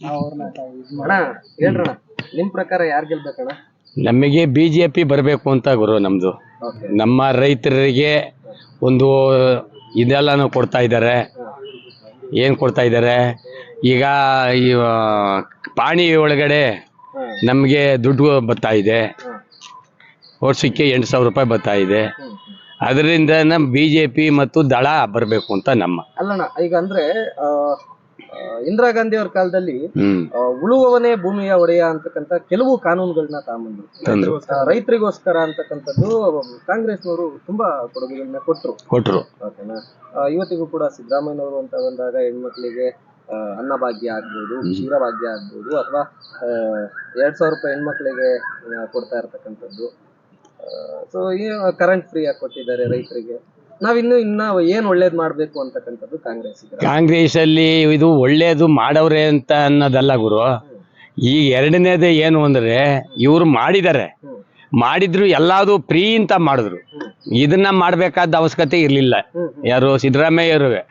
ಅಣ್ಣ ಹೇಳ್ರಣ ನಿಮ್ ಪ್ರಕಾರ ಯಾರ್ ಗೆಲ್ಬೇಕಣ್ಣ? ನಮಗೆ ಬಿ ಜೆ ಪಿ ಬರಬೇಕು ಅಂತ ಗುರು ನಮ್ಮದು ನಮ್ಮ ರೈತರಿಗೆ ಒಂದು ಇದೆಲ್ಲನೂ ಕೊಡ್ತಾ ಇದ್ದಾರೆ. ಏನು ಕೊಡ್ತಾ ಇದ್ದಾರೆ? ಈಗ ಈ ಪಾಣಿ ಒಳಗಡೆ ನಮಗೆ ದುಡ್ಡು ಬರ್ತಾ ಇದೆ. ವರ್ಷಕ್ಕೆ ಎಂಟು ಸಾವಿರ ರೂಪಾಯಿ ಬರ್ತಾ ಇದೆ. ಅದರಿಂದ ನಮ್ಮ ಬಿ ಜೆ ಪಿ ಮತ್ತು ದಳ ಬರಬೇಕು ಅಂತ ನಮ್ಮ. ಅಲ್ಲಣ್ಣ ಈಗ ಅಂದ್ರೆ ಆ, ಇಂದಿರಾ ಗಾಂಧಿ ಅವ್ರ ಕಾಲದಲ್ಲಿ ಉಳುವವನೇ ಭೂಮಿಯ ಒಡೆಯ ಅಂತಕ್ಕಂತ ಕೆಲವು ಕಾನೂನುಗಳನ್ನ ತಾಂಬಂದ್ರು. ರೈತರಿಗೋಸ್ಕರ ಅಂತಕ್ಕಂಥದ್ದು ಕಾಂಗ್ರೆಸ್ನವರು ತುಂಬಾ ಕೊಡುಗೆಗಳನ್ನ ಕೊಟ್ರು. ಕೊಟ್ರು. ಓಕೆನಾ? ಇವತ್ತಿಗೂ ಕೂಡ ಸಿದ್ದರಾಮಯ್ಯನವರು ಅಂತ ಬಂದಾಗ ಹೆಣ್ಮಕ್ಳಿಗೆ ಅನ್ನಭಾಗ್ಯ ಆಗ್ಬೋದು ಕ್ಷೀರಭಾಗ್ಯ ಆಗ್ಬೋದು ಅಥವಾ ಎರಡ್ ಸಾವಿರ ರೂಪಾಯಿ ಹೆಣ್ಮಕ್ಳಿಗೆ ಕೊಡ್ತಾ ಇರ್ತಕ್ಕಂಥದ್ದು. ಸೊ ಈ ಕರೆಂಟ್ ಫ್ರೀ ಆಗಿ ಕೊಟ್ಟಿದ್ದಾರೆ ರೈತರಿಗೆ. ನಾವಿನ್ನು ಇನ್ನ ಏನ್ ಒಳ್ಳೇದ್ ಮಾಡ್ಬೇಕು ಅಂತಕ್ಕಂಥದ್ದು ಕಾಂಗ್ರೆಸ್ ಕಾಂಗ್ರೆಸ್ ಅಲ್ಲಿ ಇದು ಒಳ್ಳೇದು ಮಾಡವ್ರೆ ಅಂತ ಅನ್ನೋದಲ್ಲ ಗುರು. ಈ ಎರಡನೇದೇ ಏನು ಅಂದ್ರೆ ಇವ್ರು ಮಾಡಿದ್ದಾರೆ ಮಾಡಿದ್ರು ಎಲ್ಲಾದು ಫ್ರೀ ಅಂತ ಮಾಡಿದ್ರು. ಇದನ್ನ ಮಾಡ್ಬೇಕಾದ ಅವಶ್ಯಕತೆ ಇರ್ಲಿಲ್ಲ. ಯಾರು ಯಾರು ಸಿದ್ದರಾಮಯ್ಯರುವೆ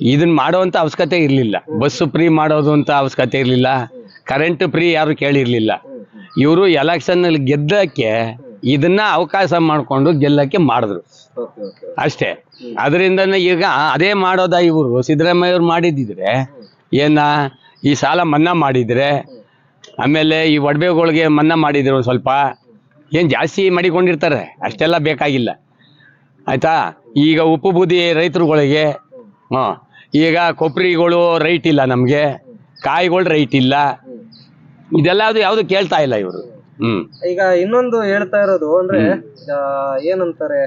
ಇದನ್ನ ಮಾಡುವಂತ ಅವಶ್ಯಕತೆ ಇರ್ಲಿಲ್ಲ. ಬಸ್ಸು ಫ್ರೀ ಮಾಡೋದು ಅಂತ ಅವಶ್ಯಕತೆ ಇರ್ಲಿಲ್ಲ. ಕರೆಂಟ್ ಫ್ರೀ ಯಾರು ಕೇಳಿರ್ಲಿಲ್ಲ. ಇವರು ಎಲೆಕ್ಷನ್ ಅಲ್ಲಿ ಗೆದ್ದಕ್ಕೆ ಇದನ್ನ ಅವಕಾಶ ಮಾಡಿಕೊಂಡು ಗೆಲ್ಲಕ್ಕೆ ಮಾಡಿದ್ರು. ಅಷ್ಟೇ. ಅದರಿಂದನೇ ಈಗ ಅದೇ ಮಾಡೋದ ಇವರು? ಸಿದ್ದರಾಮಯ್ಯವ್ರು ಮಾಡಿದ್ದಿದ್ರೆ ಏನ? ಈ ಸಾಲ ಮನ್ನಾ ಮಾಡಿದ್ರೆ ಆಮೇಲೆ ಈ ಒಡವೆಗಳಿಗೆ ಮನ್ನಾ ಮಾಡಿದ್ರು ಒಂದ್ ಸ್ವಲ್ಪ. ಏನು ಜಾಸ್ತಿ ಮಾಡಿಕೊಂಡಿರ್ತಾರೆ. ಅಷ್ಟೆಲ್ಲ ಬೇಕಾಗಿಲ್ಲ. ಆಯ್ತಾ? ಈಗ ಉಪ್ಪು ಬೂದಿ ರೈತರುಗಳಿಗೆ ಹ್ಞೂ ಈಗ ಕೊಬ್ಬರಿಗಳು ರೈಟ್ ಇಲ್ಲ ನಮಗೆ. ಕಾಯಿಗಳು ರೈಟ್ ಇಲ್ಲ. ಇದೆಲ್ಲ ಅದು ಯಾವುದು ಕೇಳ್ತಾ ಇಲ್ಲ ಇವರು. ಈಗ ಇನ್ನೊಂದು ಹೇಳ್ತಾ ಇರೋದು ಅಂದ್ರೆ ಆ, ಏನಂತಾರೆ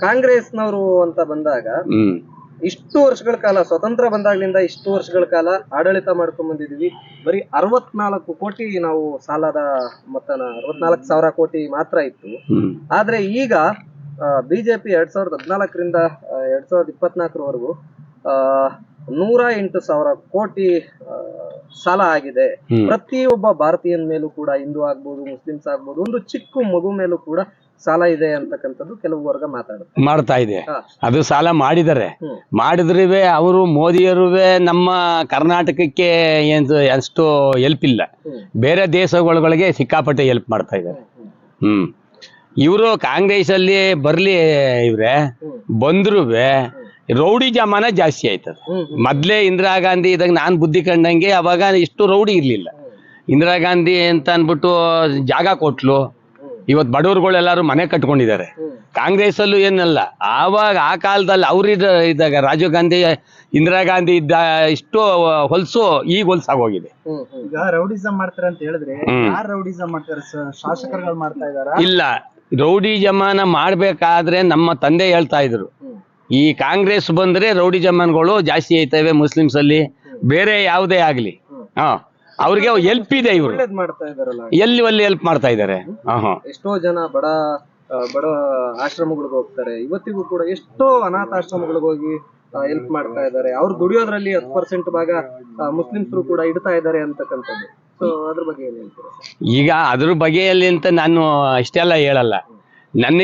ಕಾಂಗ್ರೆಸ್ನವರು ಅಂತ ಬಂದಾಗ ಇಷ್ಟು ವರ್ಷಗಳ ಕಾಲ ಸ್ವತಂತ್ರ ಬಂದಾಗ್ಲಿಂದ ಇಷ್ಟು ವರ್ಷಗಳ ಕಾಲ ಆಡಳಿತ ಮಾಡ್ಕೊಂಡ್ ಬಂದಿದೀವಿ. ಬರೀ ಅರವತ್ನಾಲ್ಕು ಕೋಟಿ ನಾವು ಸಾಲದ ಮೊತ್ತನ ಅರವತ್ನಾಲ್ಕು ಸಾವಿರ ಕೋಟಿ ಮಾತ್ರ ಇತ್ತು. ಆದ್ರೆ ಈಗ ಬಿಜೆಪಿ ಎರಡ್ ಸಾವಿರದ ಹದಿನಾಲ್ಕರಿಂದ ಎರಡ್ ಸಾವಿರದ ಇಪ್ಪತ್ನಾಲ್ಕರವರೆಗೂ ಆ ನೂರ ಎಂಟು ಸಾವಿರ ಕೋಟಿ ಸಾಲ ಆಗಿದೆ. ಪ್ರತಿಯೊಬ್ಬ ಭಾರತೀಯನ ಮೇಲೂ ಕೂಡ ಹಿಂದೂ ಆಗ್ಬೋದು ಮುಸ್ಲಿಮ್ಸ್ ಆಗ್ಬೋದು ಒಂದು ಚಿಕ್ಕ ಮಗು ಮೇಲೂ ಕೂಡ ಸಾಲ ಇದೆ ಅಂತಕ್ಕಂಥದ್ದು ಕೆಲವು ವರ್ಗ ಮಾತಾಡುತ್ತೆ. ಮಾಡ್ತಾ ಇದೆ. ಅದು ಸಾಲ ಮಾಡಿದರೆ. ಮಾಡಿದ್ರೆ ಮಾಡಿದ್ರುವೆ ಅವರು ಮೋದಿಯರುವೆ ನಮ್ಮ ಕರ್ನಾಟಕಕ್ಕೆ ಏನು ಅಷ್ಟು ಹೆಲ್ಪ್ ಇಲ್ಲ. ಬೇರೆ ದೇಶಗಳಿಗೆ ಸಿಕ್ಕಾಪಟ್ಟೆ ಹೆಲ್ಪ್ ಮಾಡ್ತಾ ಇದ್ದಾರೆ. ಹ್ಮ್ ಇವರು ಕಾಂಗ್ರೆಸ್ ಅಲ್ಲಿ ಬರ್ಲಿ ಇವ್ರೆ. ಹ್ಮ್. ರೌಡಿ ಜಮಾನ ಜಾಸ್ತಿ ಆಯ್ತದ. ಮೊದ್ಲೇ ಇಂದಿರಾ ಗಾಂಧಿ ಇದಾಗ ನಾನು ಬುದ್ಧಿ ಕಂಡಂಗೆ ಅವಾಗ ಇಷ್ಟು ರೌಡಿ ಇರ್ಲಿಲ್ಲ. ಇಂದಿರಾ ಗಾಂಧಿ ಅಂತ ಅನ್ಬಿಟ್ಟು ಜಾಗ ಕೊಟ್ಲು. ಇವತ್ತು ಬಡವರುಗಳೆಲ್ಲರೂ ಮನೆ ಕಟ್ಕೊಂಡಿದ್ದಾರೆ. ಕಾಂಗ್ರೆಸ್ ಅಲ್ಲೂ ಏನಲ್ಲ. ಆವಾಗ ಆ ಕಾಲದಲ್ಲಿ ಅವ್ರಿದ ಇದ್ದಾಗ ರಾಜೀವ್ ಗಾಂಧಿ ಇಂದಿರಾ ಗಾಂಧಿ ಇದ್ದ ಇಷ್ಟು ಹೊಲ್ಸು ಈಗ ಹೊಲ್ಸಾಗೋಗಿದೆ ಆಗೋಗಿದೆ ಹ್ಮ್ ಈಗ ರೌಡಿಸಂ ಮಾಡ್ತಾರೆ ಅಂತ ಹೇಳಿದ್ರೆ ಯಾರು ರೌಡಿಸಂ ಮಾಡ್ತಾರೆ ಸ- ಶಾಸಕರುಗಳು ಮಾಡ್ತಾ ಇದಾರ ಇಲ್ಲ. ರೌಡಿ ಜಮಾನ ಮಾಡ್ಬೇಕಾದ್ರೆ ನಮ್ಮ ತಂದೆ ಹೇಳ್ತಾ ಇದ್ರು. ಈ ಕಾಂಗ್ರೆಸ್ ಬಂದ್ರೆ ರೌಡಿ ಜಮಾನ್ಗಳು ಜಾಸ್ತಿ ಆಯ್ತವೆ ಮುಸ್ಲಿಮ್ಸ್ ಅಲ್ಲಿ. ಬೇರೆ ಯಾವುದೇ ಆಗ್ಲಿ. ಹಾ ಅವ್ರಿಗೆ ಹೆಲ್ಪ್ ಇದೆ ಇವರು. ಒಳ್ಳೇದ್ ಮಾಡ್ತಾ ಇದಾರಲ್ಲ ಎಲ್ಲಿ ಅಲ್ಲಿ ಹೆಲ್ಪ್ ಮಾಡ್ತಾ ಇದಾರೆ? ಹಾ ಹಾ. ಎಷ್ಟೋ ಜನ ಬಡ ಬಡ ಆಶ್ರಮಗಳಿಗೆ ಹೋಗ್ತಾರೆ. ಇವತ್ತಿಗೂ ಕೂಡ ಎಷ್ಟೋ ಅನಾಥಾಶ್ರಮಗಳಿಗೆ ಹೋಗಿ ಹೆಲ್ಪ್ ಮಾಡ್ತಾ ಇದ್ದಾರೆ ಅವ್ರು ದುಡಿಯೋದ್ರಲ್ಲಿ ಹತ್ತು ಪರ್ಸೆಂಟ್ ಭಾಗ ಮುಸ್ಲಿಮ್ಸರು ಕೂಡ ಇಡ್ತಾ ಇದಾರೆ ಅಂತಕ್ಕಂಥದ್ದು. ಸೊ ಅದ್ರ ಬಗ್ಗೆ ಏನ್ ಹೇಳ್ತೀರಾ ಈಗ ಅದ್ರ ಬಗೆಯಲ್ಲಿ ಅಂತ ನಾನು ಇಷ್ಟೆಲ್ಲ ಹೇಳಲ್ಲ. ನನ್ನ